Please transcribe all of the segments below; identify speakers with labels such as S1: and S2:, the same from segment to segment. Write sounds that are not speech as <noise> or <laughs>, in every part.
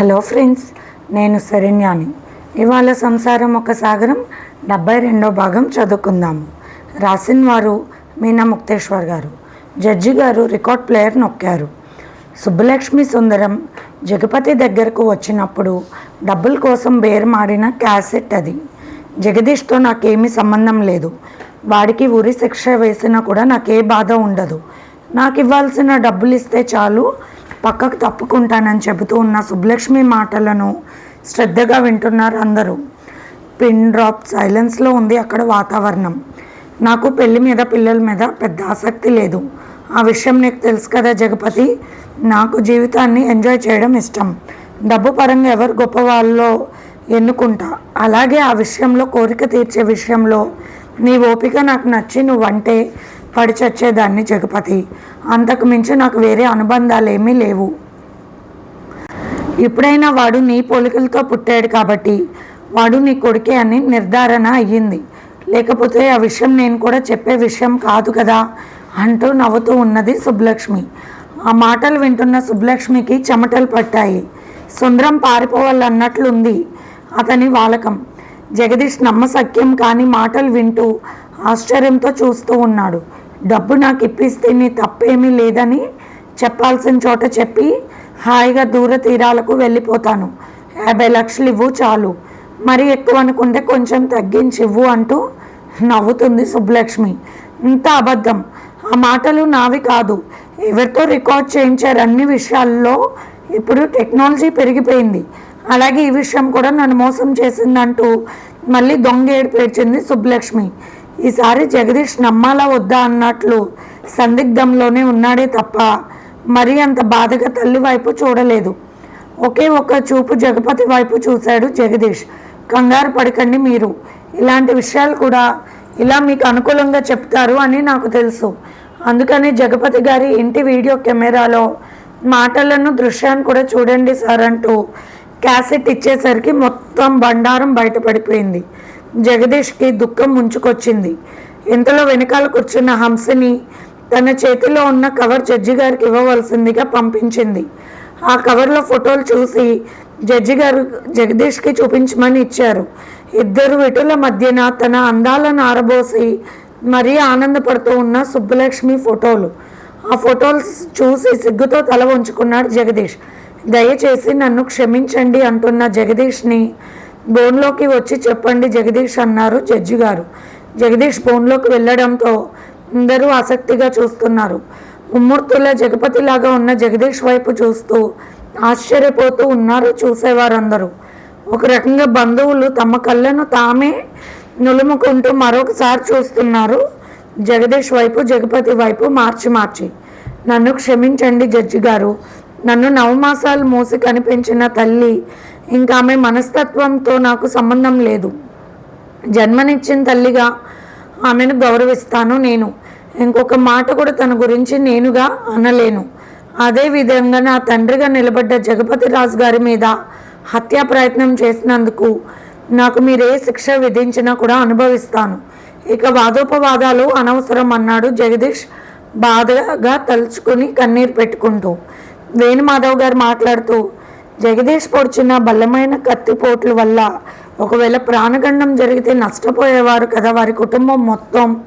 S1: Hello friends నేను శరణ్యాని. ఇవాళ సంసారం ఒక సాగరం డెబ్బై రెండో భాగం చదువుకుందాము. రాసిన వారు Meena Mukteshwar garu. Judge garu record player నొక్కారు. Subbalakshmi Sundaram Jagapathi దగ్గరకు వచ్చినప్పుడు డబ్బుల కోసం బేరమాడిన క్యాసెట్ అది. జగదీష్తో నాకేమీ సంబంధం లేదు. వాడికి ఉరి శిక్ష వేసినా కూడా నాకే బాధ ఉండదు. నాకు ఇవ్వాల్సిన డబ్బులు ఇస్తే చాలు పక్కకు తప్పుకుంటానని చెబుతూ ఉన్న సుబ్బలక్ష్మి మాటలను శ్రద్ధగా వింటున్నారు అందరూ. పిన్ డ్రాప్ సైలెన్స్లో ఉంది అక్కడ వాతావరణం. నాకు పెళ్ళి మీద పిల్లల మీద పెద్ద ఆసక్తి లేదు. ఆ విషయం నీకు తెలుసు కదా జగపతి? నాకు జీవితాన్ని ఎంజాయ్ చేయడం ఇష్టం. డబ్బు పరంగా ఎవరు గొప్ప వాళ్ళో ఎన్నుకుంటా. అలాగే ఆ విషయంలో కోరిక తీర్చే విషయంలో నీ ఓపిక నాకు నచ్చి నువ్వంటే పడిచచ్చేదాన్ని జగపతి. అంతకు మించి నాకు వేరే అనుబంధాలు ఏమీ లేవు. ఇప్పుడైనా వాడు నీ పోలికలతో పుట్టాడు కాబట్టి వాడు నీ కొడుకే అని నిర్ధారణ అయ్యింది. లేకపోతే ఆ విషయం నేను కూడా చెప్పే విషయం కాదు కదా అంటూ నవ్వుతూ ఉన్నది సుబ్బలక్ష్మి. ఆ మాటలు వింటున్న సుబ్బలక్ష్మికి చెమటలు పట్టాయి. సుందరం పారిపోవాలన్నట్లుంది అతని వాలకం. జగదీష్ నమ్మసక్యం కాని మాటలు వింటూ ఆశ్చర్యంతో చూస్తూ ఉన్నాడు. డబ్బు నాకు ఇప్పిస్తే నీ తప్పేమీ లేదని చెప్పాల్సిన చోట చెప్పి హాయిగా దూర తీరాలకు వెళ్ళిపోతాను. యాభై లక్షలు ఇవ్వు చాలు. మరి ఎక్కువ అనుకుంటే కొంచెం తగ్గించి ఇవ్వు అంటూ నవ్వుతుంది సుబ్బలక్ష్మి. ఇంత అబద్ధం. ఆ మాటలు నావి కాదు. ఎవరితో రికార్డ్ చేయించారు అన్ని విషయాల్లో ఇప్పుడు టెక్నాలజీ పెరిగిపోయింది. అలాగే ఈ విషయం కూడా నన్ను మోసం చేసిందంటూ మళ్ళీ దొంగ ఏడు పేర్చింది సుబ్బలక్ష్మి. ఈసారి జగదీష్ నమ్మాలా వద్దా అన్నట్లు సందిగ్ధంలోనే ఉన్నాడే తప్ప మరీ అంత బాధగా తల్లి వైపు చూడలేదు. ఒకే ఒక్క చూపు జగపతి వైపు చూశాడు జగదీష్. కంగారు పడకండి మీరు. ఇలాంటి విషయాలు కూడా ఇలా మీకు అనుకూలంగా చెప్తారు అని నాకు తెలుసు. అందుకని జగపతి గారి ఇంటి వీడియో కెమెరాలో మాటలను దృశ్యాన్ని కూడా చూడండి సార్ అంటూ క్యాసెట్ ఇచ్చేసరికి మొత్తం బండారం బయటపడిపోయింది. జగదీష్కి దుఃఖం ముంచుకొచ్చింది. ఇంతలో వెనకాల కూర్చున్న హంసని తన చేతిలో ఉన్న కవర్ జడ్జి గారికి ఇవ్వవలసిందిగా పంపించింది. ఆ కవర్లో ఫోటోలు చూసి జడ్జి గారు జగదీష్కి చూపించమని ఇచ్చారు. ఇద్దరు విటుల మధ్యన తన అందాలను ఆరబోసి మరీ ఆనందపడుతూ ఉన్న సుబ్బలక్ష్మి ఫోటోలు. ఆ ఫోటోలు చూసి సిగ్గుతో తల ఉంచుకున్నాడు జగదీష్. దయచేసి నన్ను క్షమించండి అంటున్న జగదీష్ని బోన్లోకి వచ్చి చెప్పండి జగదీష్ అన్నారు జడ్జి గారు. జగదీష్ బోన్లోకి వెళ్ళడంతో అందరూ ఆసక్తిగా చూస్తున్నారు. ముమ్మూర్తుల జగపతిలాగా ఉన్న జగదీష్ వైపు చూస్తూ ఆశ్చర్యపోతూ ఉన్నారు చూసేవారందరూ. ఒక రకంగా బంధువులు తమ కళ్ళను తామే నులుముకుంటూ మరొకసారి చూస్తున్నారు జగదీష్ వైపు జగపతి వైపు మార్చి మార్చి. నన్ను క్షమించండి జడ్జి గారు. నన్ను నవమాసాలు మూసి కనిపించిన తల్లి ఇంకా ఆమె మనస్తత్వంతో నాకు సంబంధం లేదు. జన్మనిచ్చిన తల్లిగా ఆమెను గౌరవిస్తాను నేను. ఇంకొక మాట కూడా తన గురించి నేనుగా అనలేను. అదే విధంగా నా తండ్రిగా నిలబడ్డ జగపతి రాజు గారి మీద హత్యా ప్రయత్నం చేసినందుకు నాకు మీరే శిక్ష విధించినా కూడా అనుభవిస్తాను. ఇక వాదోపవాదాలు అనవసరం అన్నాడు జగదీష్ బాధగా తలుచుకుని కన్నీరు పెట్టుకుంటూ. వేణుమాధవ్ గారు మాట్లాడుతూ జగదీష్ పొడిచిన బలమైన కత్తిపోట్ల వల్ల ఒకవేళ ప్రాణగండం జరిగితే నష్టపోయేవారు కదా వారి కుటుంబం మొత్తం.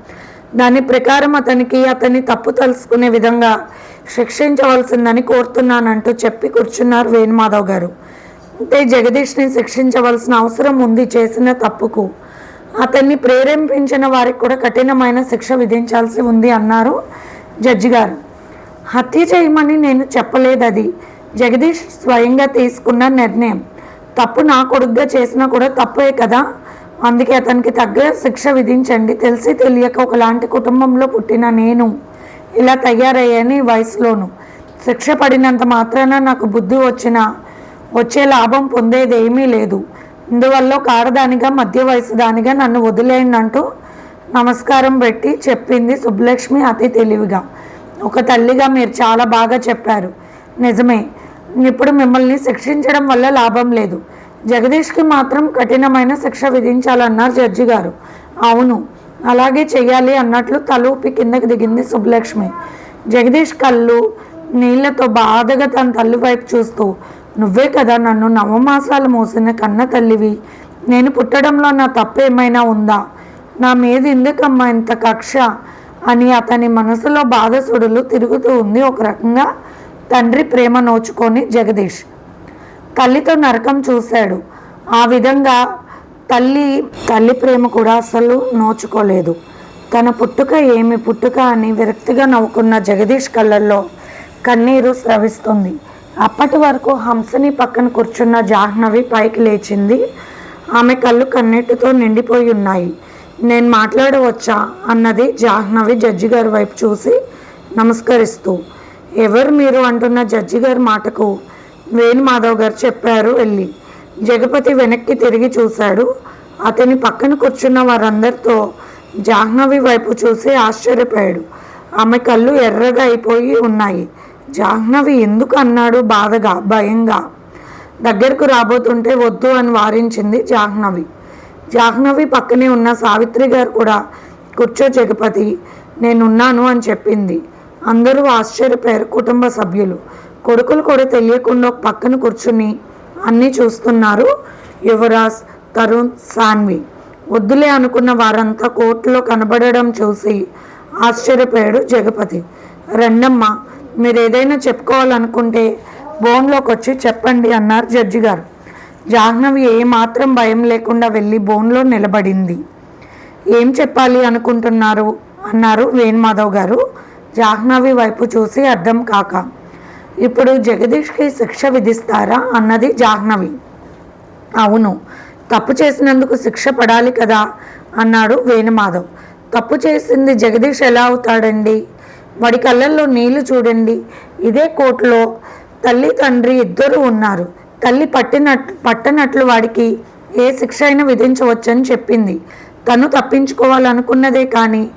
S1: దాని ప్రకారం అతనికి అతన్ని తప్పు తెలుసుకునే విధంగా శిక్షించవలసిందని కోరుతున్నానంటూ చెప్పి కూర్చున్నారు వేణుమాధవ్ గారు. అంటే జగదీష్ని శిక్షించవలసిన అవసరం ఉంది చేసిన తప్పుకు. అతన్ని ప్రేరేపించిన వారికి కూడా కఠినమైన శిక్ష విధించాల్సి ఉంది అన్నారు జడ్జి గారు. హత్య చేయమని నేను చెప్పలేదు అది. జగదీష్ స్వయంగా తీసుకున్న నిర్ణయం. తప్పు నా కొడుగ్గా చేసినా కూడా తప్పే కదా? అందుకే అతనికి తగ్గ శిక్ష విధించండి. తెలిసి తెలియక ఒకలాంటి కుటుంబంలో పుట్టిన నేను ఇలా తయారయ్యాను ఈ వయసులోను. శిక్ష పడినంత మాత్రాన నాకు బుద్ధి వచ్చిన వచ్చే లాభం పొందేది ఏమీ లేదు. ఇందువల్ల ఒక ఆడదానిగా మధ్య వయసు దానిగా నన్ను వదిలేయండి అంటూ నమస్కారం పెట్టి చెప్పింది సుబ్బలక్ష్మి అతి తెలివిగా. ఒక తల్లిగా మీరు చాలా బాగా చెప్పారు. నిజమే ఇప్పుడు మిమ్మల్ని శిక్షించడం వల్ల లాభం లేదు. జగదీష్కి మాత్రం కఠినమైన శిక్ష విధించాలన్నారు జడ్జి గారు. అవును అలాగే చేయాలి అన్నట్లు తలూపి కిందకి దిగింది సుబ్బలక్ష్మి. జగదీష్ కళ్ళు నీళ్ళతో బాధగా తన తల్లి వైపు చూస్తూ నువ్వే కదా నన్ను నవమాసాలు మోసిన కన్న తల్లివి. నేను పుట్టడంలో నా తప్పు ఏమైనా ఉందా? నా మీద ఎందుకమ్మా ఇంత కక్ష? అని అతని మనసులో బాధసుడులు తిరుగుతూ ఉంది ఒక రకంగా తండ్రి ప్రేమ నోచుకొని జగదీష్. తల్లితో నరకం చూశాడు. ఆ విధంగా తల్లి తల్లి ప్రేమ కూడా అసలు నోచుకోలేదు. తన పుట్టుక ఏమి పుట్టుక అని విరక్తిగా నవ్వుకున్న జగదీష్ కళ్ళల్లో కన్నీరు స్రవిస్తుంది. అప్పటి వరకు హంసని పక్కన కూర్చున్న జాహ్నవి పైకి లేచింది. ఆమె కళ్ళు కన్నీటితో నిండిపోయి ఉన్నాయి. నేను మాట్లాడవచ్చా? అన్నది జాహ్నవి జడ్జి గారి వైపు చూసి నమస్కరిస్తూ ఎవరు మీరు అంటున్న జడ్జి గారి మాటకు వేణుమాధవ్ గారు చెప్పారు వెళ్ళి. జగపతి వెనక్కి తిరిగి చూశాడు. అతని పక్కన కూర్చున్న వారందరితో జాహ్నవి వైపు చూసి ఆశ్చర్యపోయాడు. ఆమె కళ్ళు ఎర్రగా అయిపోయి ఉన్నాయి. జాహ్నవి ఎందుకు అన్నాడు బాధగా భయంగా? దగ్గరకు రాబోతుంటే వద్దు అని వారించింది జాహ్నవి. జాహ్నవి పక్కనే ఉన్న సావిత్రి గారు కూడా కూర్చో జగపతి నేనున్నాను అని చెప్పింది. అందరూ ఆశ్చర్యపోయారు కుటుంబ సభ్యులు. కొడుకులు కూడా తెలియకుండా పక్కన కూర్చుని అన్నీ చూస్తున్నారు. యువరాజ్ తరుణ్ సాన్వి. వద్దులే అనుకున్న వారంతా కోర్టులో కనబడడం చూసి ఆశ్చర్యపోయాడు జగపతి. రెండమ్మ మీరు ఏదైనా చెప్పుకోవాలనుకుంటే బోన్లోకి వచ్చి చెప్పండి అన్నారు జడ్జి గారు. జాహ్నవి ఏమాత్రం భయం లేకుండా వెళ్ళి బోన్లో నిలబడింది. ఏం చెప్పాలి అనుకుంటున్నారు? అన్నారు వేణుమాధవ్ గారు. జాహ్నవి వైపు చూసి అర్థం కాక ఇప్పుడు జగదీష్కి శిక్ష విధిస్తారా? అన్నది జాహ్నవి. అవును తప్పు చేసినందుకు శిక్ష పడాలి కదా? అన్నాడు వేణుమాధవ్. తప్పు చేసింది జగదీష్ ఎలా అవుతాడండి? వాడి కళ్ళల్లో నీళ్ళు చూడండి. ఇదే కోర్టులో తల్లి తండ్రి ఇద్దరు ఉన్నారు. తల్లి పట్టినట్లు పట్టనట్లు వాడికి ఏ శిక్ష అయినా విధించవచ్చని చెప్పింది. తను తప్పించుకోవాలనుకున్నదే కానీ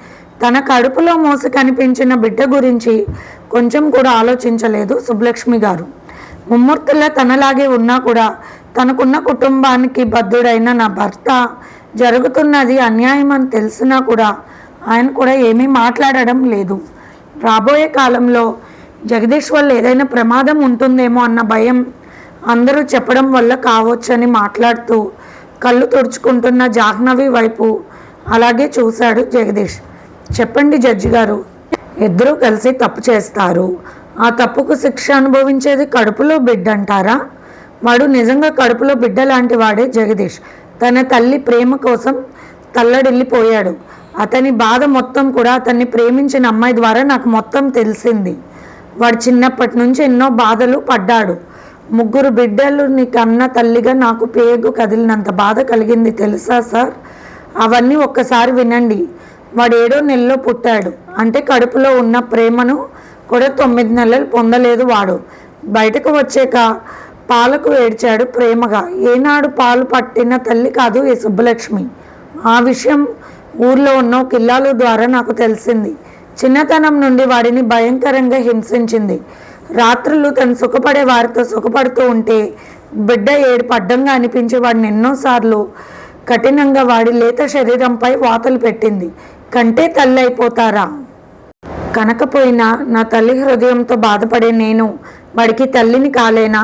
S1: తన కడుపులో మోసి కనిపించిన బిడ్డ గురించి కొంచెం కూడా ఆలోచించలేదు సుబ్బలక్ష్మి గారు. ముమ్మూర్తులా తనలాగే ఉన్నా కూడా తనకున్న కుటుంబానికి బద్ధుడైన నా భర్త జరుగుతున్నది అన్యాయం అని తెలిసినా కూడా ఆయన కూడా ఏమీ మాట్లాడడం లేదు. రాబోయే కాలంలో జగదీష్ వల్ల ఏదైనా ప్రమాదం ఉంటుందేమో అన్న భయం అందరూ చెప్పడం వల్ల కావచ్చని మాట్లాడుతూ కళ్ళు తుడుచుకుంటున్న జాహ్నవి వైపు అలాగే చూశాడు జగదీష్. చెప్పండి జడ్జి గారు. ఇద్దరూ కలిసి తప్పు చేస్తారు. ఆ తప్పుకు శిక్ష అనుభవించేది కడుపులో బిడ్డ అంటారా? వాడు నిజంగా కడుపులో బిడ్డ లాంటి వాడే జగదీష్. తన తల్లి ప్రేమ కోసం తల్లడిల్లిపోయాడు. అతని బాధ మొత్తం కూడా అతన్ని ప్రేమించిన అమ్మాయి ద్వారా నాకు మొత్తం తెలిసింది. వాడు చిన్నప్పటి నుంచి ఎన్నో బాధలు పడ్డాడు. ముగ్గురు బిడ్డలు నీ కన్న తల్లిగా నాకు పేగు కదిలినంత బాధ కలిగింది తెలుసా సార్? అవన్నీ ఒక్కసారి వినండి. వాడు ఏడో నెలలో పుట్టాడు. అంటే కడుపులో ఉన్న ప్రేమను కూడా తొమ్మిది నెలలు పొందలేదు వాడు. బయటకు వచ్చాక పాలకు ఏడ్చాడు ప్రేమగా. ఏనాడు పాలు పట్టిన తల్లి కాదు ఈ సుబ్బలక్ష్మి. ఆ విషయం ఊర్లో ఉన్న కిల్లాల ద్వారా నాకు తెలిసింది. చిన్నతనం నుండి వాడిని భయంకరంగా హింసించింది. రాత్రులు తను సుఖపడే వారితో సుఖపడుతూ ఉంటే బిడ్డ ఏడు పడ్డంగా అనిపించి వాడిని ఎన్నోసార్లు. కఠినంగా వాడి లేత శరీరంపై వాతలు పెట్టింది. కంటే తల్లి అయిపోతారా? కనకపోయినా నా తల్లి హృదయంతో బాధపడే నేను వాడికి తల్లిని కాలేనా?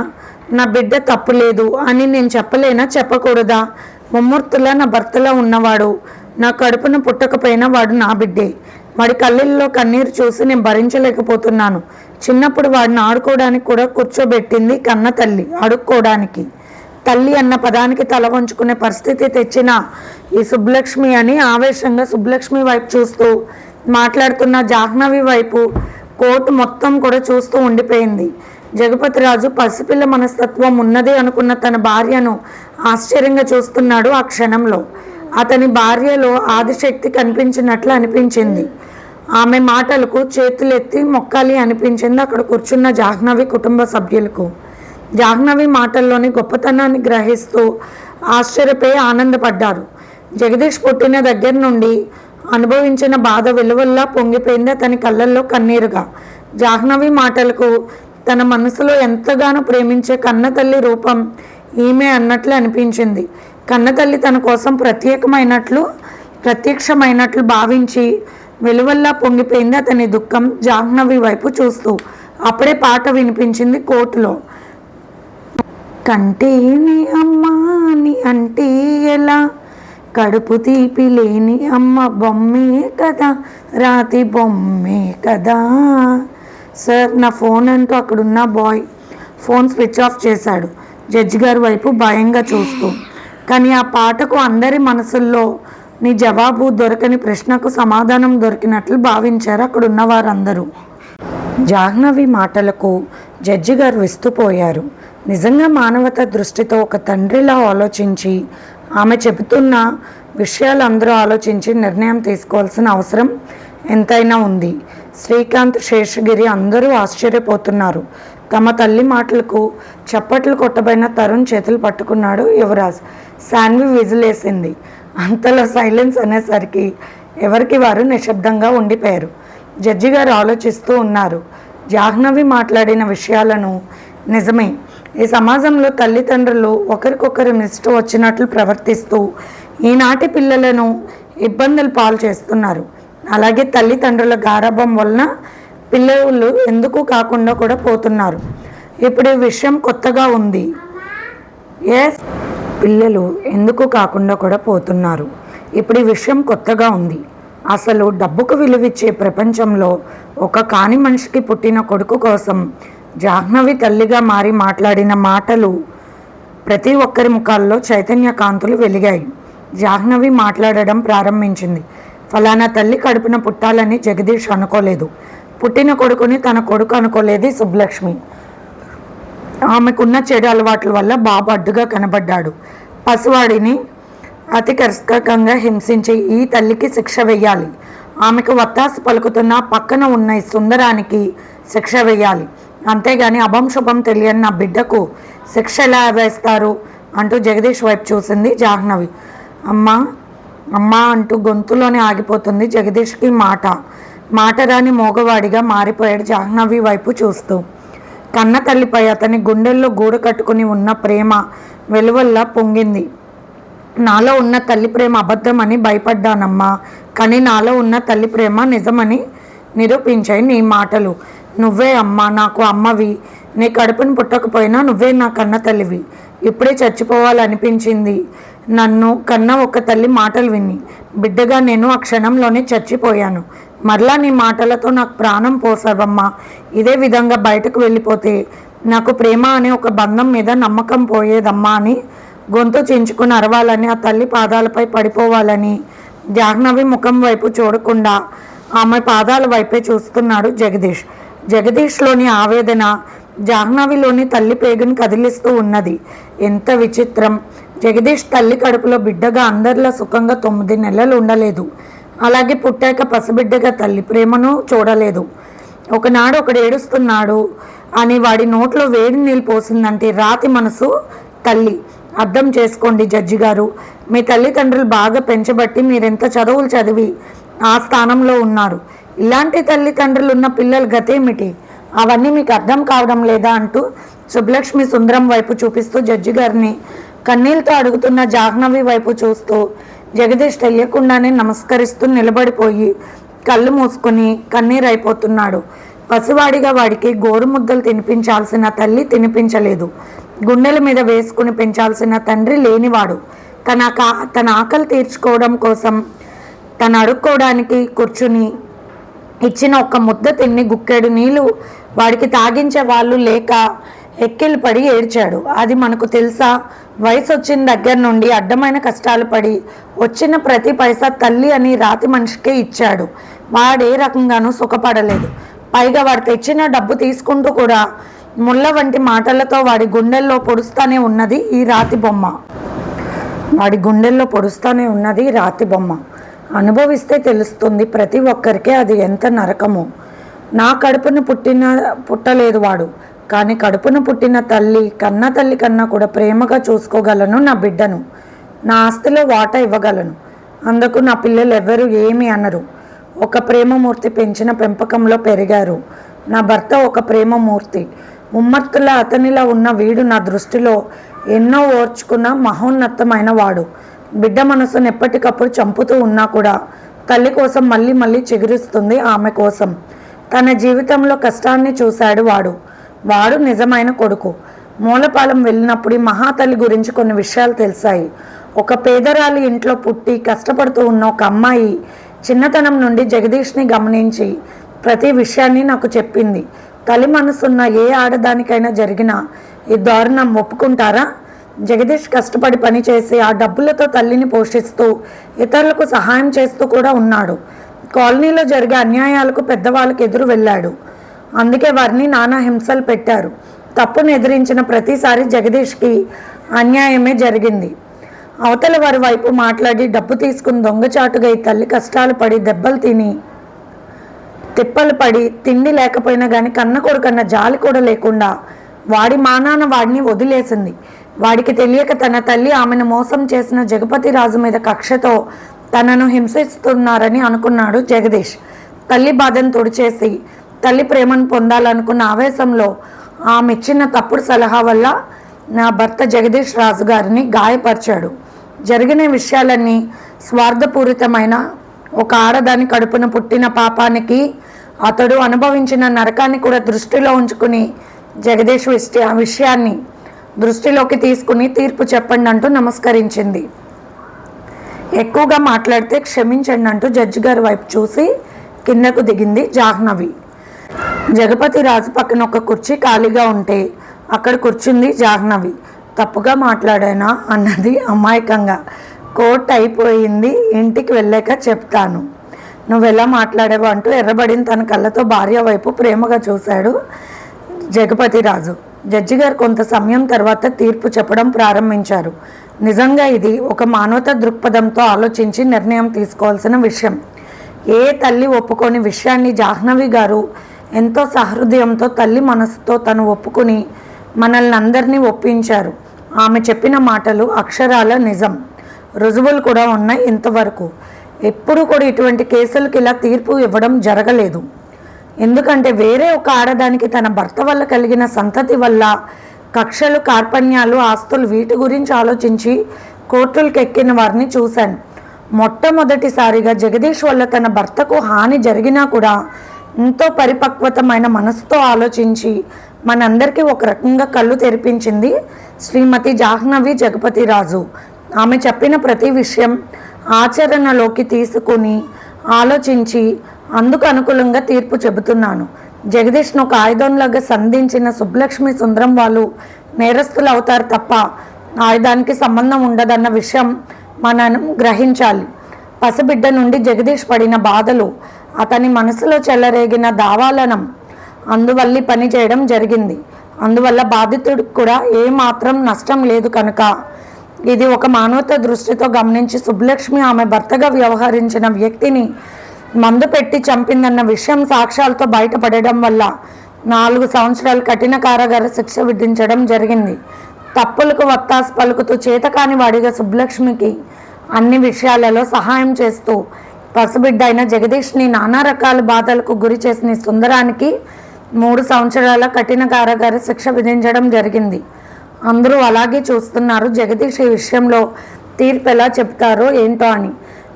S1: నా బిడ్డ తప్పు లేదు అని నేను చెప్పలేనా? చెప్పకూడదా? ముమ్మూర్తులా నా భర్తలో ఉన్నవాడు. నా కడుపున పుట్టకపోయినా వాడు నా బిడ్డే. వాడి కళ్ళల్లో కన్నీరు చూసి నేను భరించలేకపోతున్నాను. చిన్నప్పుడు వాడిని ఆడుకోవడానికి కూడా కూర్చోబెట్టింది కన్న తల్లి అడుక్కోవడానికి తల్లి అన్న పదానికి తల వంచుకునే పరిస్థితి తెచ్చిన ఈ సుబ్బలక్ష్మి అని ఆవేశంగా సుబ్బలక్ష్మి వైపు చూస్తూ మాట్లాడుతున్న జాహ్నవి వైపు కోర్టు మొత్తం కూడా చూస్తూ ఉండిపోయింది. జగపతి రాజు పసిపిల్ల మనస్తత్వం ఉన్నదే అనుకున్న తన భార్యను ఆశ్చర్యంగా చూస్తున్నాడు ఆ క్షణంలో. అతని భార్యలో ఆదిశక్తి కనిపించినట్లు అనిపించింది. ఆమె మాటలకు చేతులెత్తి మొక్కాలి అనిపించింది అక్కడ కూర్చున్న జాహ్నవి కుటుంబ సభ్యులకు. జాహ్నవి మాటల్లోని గొప్పతనాన్ని గ్రహిస్తూ ఆశ్చర్యపోయి ఆనందపడ్డారు. జగదీష్ పుట్టిన దగ్గర నుండి అనుభవించిన బాధ విలువల్లా పొంగిపోయింది అతని కళ్ళల్లో కన్నీరుగా. జాహ్నవి మాటలకు తన మనసులో ఎంతగానో ప్రేమించే కన్నతల్లి రూపం ఈమె అన్నట్లు అనిపించింది. కన్నతల్లి తన కోసం ప్రత్యేకమైనట్లు ప్రత్యక్షమైనట్లు భావించి వెలువల్లా పొంగిపోయింది అతని దుఃఖం జాహ్నవి వైపు చూస్తూ. అప్పుడే పాట వినిపించింది కోర్టులో. కంటేని అమ్మాని అంటే ఎలా? కడుపు తీపి లేని అమ్మ బొమ్మే కదా రాతి బొమ్మే కదా. సార్ నా ఫోన్ అంటూ అక్కడున్న బాయ్ ఫోన్ స్విచ్ ఆఫ్ చేశాడు. జడ్జి గారి వైపు భయంగా చూస్తూ. కానీ ఆ పాటకు అందరి మనసుల్లో నీ జవాబు దొరకని ప్రశ్నకు సమాధానం దొరికినట్లు భావించారు అక్కడున్న వారందరూ. జాహ్నవి మాటలకు జడ్జి గారు విస్తుపోయారు. నిజంగా మానవత దృష్టితో ఒక తండ్రిలా ఆలోచించి ఆమె చెబుతున్న విషయాలు అందరూ ఆలోచించి నిర్ణయం తీసుకోవాల్సిన అవసరం ఎంతైనా ఉంది. శ్రీకాంత్ శేషగిరి అందరూ ఆశ్చర్యపోతున్నారు. తమ తల్లి మాటలకు చప్పట్లు కొట్టబడిన తరుణ్ చేతులు పట్టుకున్నాడు యువరాజ్. శాన్వి విజిలేసింది. అంతలో సైలెన్స్ అనేసరికి ఎవరికి వారు నిశ్శబ్దంగా ఉండిపోయారు. జడ్జి గారు ఆలోచిస్తూ ఉన్నారు. జాహ్నవి మాట్లాడిన విషయాలను నిజమే. ఈ సమాజంలో తల్లిదండ్రులు ఒకరికొకరు నిష్ట వచ్చినట్లు ప్రవర్తిస్తూ ఈనాటి పిల్లలను ఇబ్బందులు పాలు చేస్తున్నారు. అలాగే తల్లిదండ్రుల గారాభం వలన పిల్లలు ఎందుకు కాకుండా కూడా పోతున్నారు. ఇప్పుడు ఈ విషయం కొత్తగా ఉంది. ఎస్ పిల్లలు ఎందుకు కాకుండా కూడా పోతున్నారు. ఇప్పుడు ఈ విషయం కొత్తగా ఉంది. అసలు డబ్బుకు విలువిచ్చే ప్రపంచంలో ఒక కాని మనిషికి పుట్టిన కొడుకు కోసం జాహ్నవి తల్లిగా మారి మాట్లాడిన మాటలు ప్రతి ఒక్కరి ముఖాల్లో చైతన్య కాంతులు వెలిగాయి. జాహ్నవి మాట్లాడడం ప్రారంభించింది. ఫలానా తల్లి కడుపున పుట్టాలని జగదీష్ అనుకోలేదు. పుట్టిన కొడుకుని తన కొడుకు అనుకోలేదు సుబ్బలక్ష్మి. ఆమెకున్న చెడు అలవాట్ల వల్ల బాబు అడ్డుగా కనబడ్డాడు. పసివాడిని అతి కర్షకంగా హింసించి ఈ తల్లికి శిక్ష వెయ్యాలి. ఆమెకు వత్తాసు పలుకుతున్న పక్కన ఉన్న ఈ సుందరానికి శిక్ష వెయ్యాలి. అంతేగాని అభంశుభం తెలియని నా బిడ్డకు శిక్ష ఎలా వేస్తారు అంటూ జగదీష్ వైపు చూసింది జాహ్నవి. అమ్మా అమ్మా అంటూ గొంతులోనే ఆగిపోతుంది జగదీష్కి మాట. మాట రాని మోగవాడిగా మారిపోయాడు జాహ్నవి వైపు చూస్తూ. కన్న తల్లిపై అతని గుండెల్లో గూడు కట్టుకుని ఉన్న ప్రేమ వెలువల్లా పొంగింది. నాలో ఉన్న తల్లి ప్రేమ అబద్ధమని భయపడ్డానమ్మా కానీ నాలో ఉన్న తల్లి ప్రేమ నిజమని నిరూపించాయి నీ మాటలు. నువ్వే అమ్మా నాకు అమ్మవి. నీ కడుపును పుట్టకపోయినా నువ్వే నా కన్న తల్లివి. ఇప్పుడే చచ్చిపోవాలనిపించింది. నన్ను కన్న ఒక తల్లి మాటలు విని. బిడ్డగా నేను ఆ క్షణంలోనే చచ్చిపోయాను. మరలా నీ మాటలతో నాకు ప్రాణం పోసావమ్మా. ఇదే విధంగా బయటకు వెళ్ళిపోతే నాకు ప్రేమ అనే ఒక బంధం మీద నమ్మకం పోయేదమ్మా అని గొంతు చించుకుని అరవాలని ఆ తల్లి పాదాలపై పడిపోవాలని జాహ్నవి ముఖం వైపు చూడకుండా ఆమె పాదాల వైపే చూస్తున్నాడు జగదీష్. జగదీష్లోని ఆవేదన జాహ్నవిలోని తల్లి పేగుని కదిలిస్తూ ఉన్నది. ఎంత విచిత్రం! జగదీష్ తల్లి కడుపులో బిడ్డగా అందరిలా సుఖంగా తొమ్మిది నెలలు ఉండలేదు. అలాగే పుట్టాక పసిబిడ్డగా తల్లి ప్రేమను చూడలేదు. ఒకనాడు ఒకడు ఏడుస్తున్నాడు అని వాడి నోట్లో వేడి నీళ్ళు పోసిందంటే రాతి మనసు తల్లి. అర్థం చేసుకోండి జడ్జి గారు. మీ తల్లిదండ్రులు బాగా పెంచబట్టి మీరెంత చదువులు చదివి ఆ స్థానంలో ఉన్నారు. ఇలాంటి తల్లిదండ్రులు ఉన్న పిల్లల గతేమిటి? అవన్నీ మీకు అర్థం కావడం లేదా అంటూ శుభలక్ష్మి సుందరం వైపు చూపిస్తూ జడ్జి గారిని కన్నీళ్ళతో అడుగుతున్న జాహ్నవి వైపు చూస్తూ జగదీష్ తెలియకుండానే నమస్కరిస్తూ నిలబడిపోయి కళ్ళు మూసుకొని కన్నీరైపోతున్నాడు. పసివాడిగా వాడికి గోరుముద్దలు తినిపించాల్సిన తల్లి తినిపించలేదు. గుండెల మీద వేసుకుని పెంచాల్సిన తండ్రి లేనివాడు. తన కా తన ఆకలి తీర్చుకోవడం కోసం తను అడుక్కోవడానికి కూర్చుని ఇచ్చిన ఒక ముద్ద తిన్ని గుక్కెడు నీళ్ళు వాడికి తాగించే వాళ్ళు లేక ఎక్కిలు పడి ఏడ్చాడు. అది మనకు తెలుసా? వయసు వచ్చిన దగ్గర నుండి అడ్డమైన కష్టాలు పడి వచ్చిన ప్రతి పైసా తల్లి అని రాతి మనిషికే ఇచ్చాడు. వాడే రకంగానూ సుఖపడలేదు. పైగా వాడు తెచ్చిన డబ్బు తీసుకుంటూ కూడా ముళ్ళ వంటి మాటలతో వాడి గుండెల్లో పొడుస్తానే ఉన్నది ఈ రాతి బొమ్మ. వాడి గుండెల్లో పొడుస్తూనే ఉన్నది రాతి బొమ్మ. అనుభవిస్తే తెలుస్తుంది ప్రతి ఒక్కరికి అది ఎంత నరకమో. నా కడుపున పుట్టిన పుట్టలేదు వాడు. కానీ కడుపున పుట్టిన తల్లి కన్న తల్లి కన్నా కూడా ప్రేమగా చూసుకోగలను నా బిడ్డను. నా ఆస్తిలో వాటా ఇవ్వగలను. అందుకు నా పిల్లలు ఎవరు ఏమి అనరు. ఒక ప్రేమమూర్తి పెంచిన పెంపకంలో పెరిగారు. నా భర్త ఒక ప్రేమమూర్తి. ముమ్మత్తులా అతనిలా ఉన్న వీడు నా దృష్టిలో ఎన్నో ఓర్చుకున్న మహోన్నతమైన వాడు. బిడ్డ మనసును ఎప్పటికప్పుడు చంపుతూ ఉన్నా కూడా తల్లి కోసం మళ్ళీ మళ్ళీ చిగురిస్తుంది ఆమె కోసం. తన జీవితంలో కష్టాన్ని చూశాడు వాడు. వాడు నిజమైన కొడుకు. మూలపాలెం వెళ్ళినప్పుడు మహాతల్లి గురించి కొన్ని విషయాలు తెలిసాయి. ఒక పేదరాలి ఇంట్లో పుట్టి కష్టపడుతూ ఉన్న ఒక అమ్మాయి చిన్నతనం నుండి జగదీష్ని గమనించి ప్రతి విషయాన్ని నాకు చెప్పింది. తల్లి మనసున్న ఏ ఆడదానికైనా జరిగిన ఈ దారుణం ఒప్పుకుంటారా? జగదీష్ కష్టపడి పనిచేసి ఆ డబ్బులతో తల్లిని పోషిస్తూ ఇతరులకు సహాయం చేస్తూ కూడా ఉన్నాడు. కాలనీలో జరిగే అన్యాయాలకు పెద్దవాళ్ళకి ఎదురు వెళ్ళాడు. అందుకే వారిని నానా హింసలు పెట్టారు. తప్పును ఎదిరించిన ప్రతిసారి జగదీష్కి అన్యాయమే జరిగింది. అవతల వారి వైపు మాట్లాడి డబ్బు తీసుకుని దొంగచాటుగా ఈ తల్లి కష్టాలు పడి దెబ్బలు తిని తిప్పలు పడి తిండి లేకపోయినా కానీ కన్న కొడుకన్న జాలి కూడా లేకుండా వాడి మానాన వాడిని వదిలేసింది. వాడికి తెలియక తన తల్లి ఆమెను మోసం చేసిన జగపతి రాజు మీద కక్షతో తనను హింసిస్తున్నారని అనుకున్నాడు జగదీష్. తల్లి బాధను తుడిచేసి తల్లి ప్రేమను పొందాలనుకున్న ఆవేశంలో ఆమె ఇచ్చిన తప్పుడు సలహా వల్ల నా భర్త జగదీష్ రాజు గారిని గాయపరిచాడు. జరిగిన విషయాలన్నీ స్వార్థపూరితమైన ఒక ఆడదాని కడుపున పుట్టిన పాపానికి అతడు అనుభవించిన నరకాన్ని కూడా దృష్టిలో ఉంచుకుని జగదీష్ విషయ విషయాన్ని దృష్టిలోకి తీసుకుని తీర్పు చెప్పండి అంటూ నమస్కరించింది. ఎక్కువగా మాట్లాడితే క్షమించండి అంటూ జడ్జి గారి వైపు చూసి కిందకు దిగింది జాహ్నవి. జగపతి రాజు పక్కన ఒక కుర్చీ ఖాళీగా ఉంటే అక్కడ కూర్చుంది జాహ్నవి. తప్పుగా మాట్లాడానా? అన్నది అమాయకంగా. కోర్ట్ అయిపోయింది ఇంటికి వెళ్ళాక చెప్తాను. నువ్వు ఎలా మాట్లాడావు అంటూ ఎర్రబడిన తన కళ్ళతో భార్య వైపు ప్రేమగా చూశాడు జగపతి రాజు. జడ్జి గారు కొంత సమయం తర్వాత తీర్పు చెప్పడం ప్రారంభించారు. నిజంగా ఇది ఒక మానవత దృక్పథంతో ఆలోచించి నిర్ణయం తీసుకోవాల్సిన విషయం. ఏ తల్లి ఒప్పుకొని విషయాన్ని జాహ్నవి గారు ఎంతో సహృదయంతో తల్లి మనసుతో తను ఒప్పుకుని మనల్ని అందరినీ ఒప్పించారు. ఆమె చెప్పిన మాటలు అక్షరాల నిజం. రుజువులు కూడా ఉన్నాయి ఇంతవరకు. ఎప్పుడు కూడా ఇటువంటి కేసులకి ఇలా తీర్పు ఇవ్వడం జరగలేదు. ఎందుకంటే వేరే ఒక ఆడదానికి తన భర్త వల్ల కలిగిన సంతతి వల్ల కక్షలు కార్పణ్యాలు ఆస్తులు వీటి గురించి ఆలోచించి కోర్టులకు ఎక్కిన వారిని చూశాను. మొట్టమొదటిసారిగా జగదీష్ వల్ల తన భర్తకు హాని జరిగినా కూడా ఎంతో పరిపక్వతమైన మనసుతో ఆలోచించి మనందరికీ ఒక రకంగా కళ్ళు తెరిపించింది శ్రీమతి జాహ్నవి జగపతి రాజు ఆమె చెప్పిన ప్రతి విషయం ఆచరణలోకి తీసుకుని ఆలోచించి అందుకు అనుకూలంగా తీర్పు చెబుతున్నాను. జగదీష్ను ఒక ఆయుధంలాగా సంధించిన సుబ్బలక్ష్మి సుందరం వాళ్ళు నేరస్తులు అవుతారు తప్ప ఆయుధానికి సంబంధం ఉండదన్న విషయం మనం గ్రహించాలి. పసిబిడ్డ నుండి జగదీష్ పడిన బాధలు అతని మనసులో చెలరేగిన దావాలనం అందువల్ల పనిచేయడం జరిగింది. అందువల్ల బాధితుడికి కూడా ఏమాత్రం నష్టం లేదు కనుక ఇది ఒక మానవత దృష్టితో గమనించి సుబ్బలక్ష్మి ఆమె భర్తగా వ్యవహరించిన వ్యక్తిని మందు పెట్టి చంపిందన్న విషయం సాక్ష్యాలతో బయటపడడం వల్ల నాలుగు సంవత్సరాలు కఠిన కారాగార శిక్ష విధించడం జరిగింది. తప్పులకు వత్తాసు పలుకుతూ చేతకాని వాడిగా సుబ్బలక్ష్మికి అన్ని విషయాలలో సహాయం చేస్తూ పసిబిడ్డ అయిన జగదీష్ని నానా రకాల బాధలకు గురి చేసిన సుందరానికి మూడు సంవత్సరాల కఠిన కారాగార శిక్ష విధించడం జరిగింది. అందరూ అలాగే చూస్తున్నారు. జగదీష్ ఈ విషయంలో తీర్పు ఎలా చెప్తారో ఏంటో అని.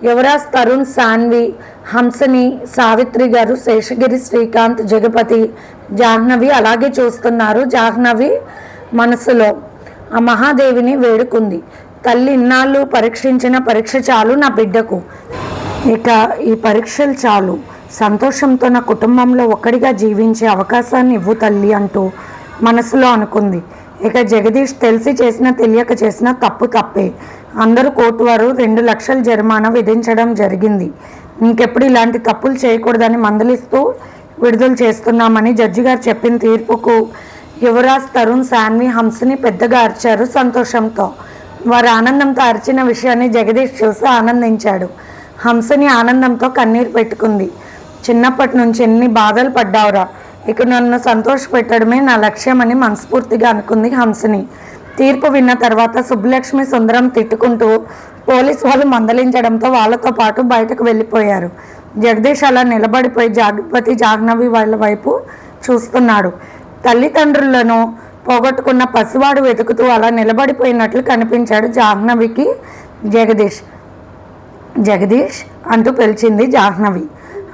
S1: యువరాజ్ తరుణ్ సాన్వి హంసని సావిత్రి గారు శేషగిరి శ్రీకాంత్ జగపతి జాహ్నవి అలాగే చూస్తున్నారు. జాహ్నవి మనసులో ఆ మహాదేవిని వేడుకుంది. తల్లి ఇన్నాళ్ళు పరీక్షించిన పరీక్ష చాలు నా బిడ్డకు. ఇక ఈ పరీక్షలు చాలు. సంతోషంతో నా కుటుంబంలో ఒక్కడిగా జీవించే అవకాశాన్ని ఇవ్వు తల్లి అంటూ మనసులో అనుకుంది. ఇక జగదీష్ తెలిసి చేసిన తెలియక చేసిన తప్పు తప్పే. అందరూ కోర్టు వారు రెండు లక్షల జరిమానా విధించడం జరిగింది. ఇంకెప్పుడు ఇలాంటి తప్పులు చేయకూడదని మందలిస్తూ విడుదల చేస్తున్నామని జడ్జి గారు చెప్పిన తీర్పుకు యువరాజ్ తరుణ్ సాన్వి హంసని పెద్దగా అరిచారు సంతోషంతో. వారు ఆనందంతో అరిచిన విషయాన్ని జగదీష్ చూసి ఆనందించాడు. హంసని ఆనందంతో కన్నీరు పెట్టుకుంది. చిన్నప్పటి నుంచి ఎన్ని బాధలు పడ్డావురా. ఇక నన్ను సంతోషపెట్టడమే నా లక్ష్యమని మనస్ఫూర్తిగా అనుకుంది హంసని. తీర్పు విన్న తర్వాత సుబ్బలక్ష్మి సుందరం తిట్టుకుంటూ పోలీస్ వాళ్ళు మందలించడంతో వాళ్ళతో పాటు బయటకు వెళ్ళిపోయారు. జగదీష్ అలా నిలబడిపోయి జాగపతి జాహ్నవి వాళ్ళ వైపు చూస్తున్నాడు. తల్లిదండ్రులను పోగొట్టుకున్న పసివాడు వెతుకుతూ అలా నిలబడిపోయినట్లు కనిపించాడు జాహ్నవికి జగదీష్. జగదీష్ అంటూ పిలిచింది జాహ్నవి.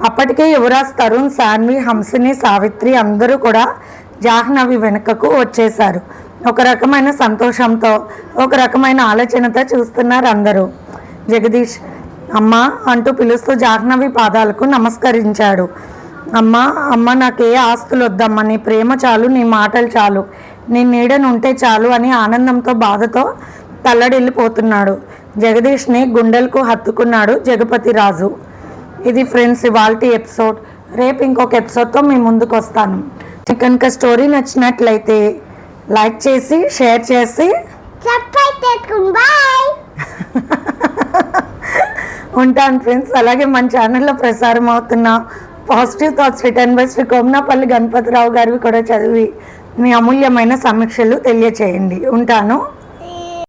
S1: అప్పటికే యువరాజ్ తరుణ్ సాన్వి హంసిని సావిత్రి అందరూ కూడా జాహ్నవి వెనుకకు వచ్చేశారు. ఒక రకమైన సంతోషంతో ఒక రకమైన ఆలోచనతో చూస్తున్నారు అందరూ. జగదీష్ అమ్మ అంటూ పిలుస్తూ జాహ్నవి పాదాలకు నమస్కరించాడు. అమ్మ అమ్మ నాకే ఆస్తులు వద్దమ్మా నీ ప్రేమ చాలు నీ మాటలు చాలు నీ నీడనుంటే చాలు అని ఆనందంతో బాధతో తల్లడిల్లిపోతున్నాడు. జగదీష్ని గుండెలకు హత్తుకున్నాడు జగపతి రాజు ఇది ఫ్రెండ్స్ ఇవాల్టి ఎపిసోడ్. రేపు ఇంకొక ఎపిసోడ్తో మీ ముందుకు వస్తాను. కనుక స్టోరీ నచ్చినట్లయితే లైక్ చేసి షేర్ చేసి. <laughs> ఉంటాను ఫ్రెండ్స్. అలాగే మన ఛానల్లో ప్రసారం అవుతున్న positive thoughts return by Shri Komanapalli Ganapatirao గారివి కూడా చదివి మీ అమూల్యమైన సమీక్షలు తెలియచేయండి. ఉంటాను.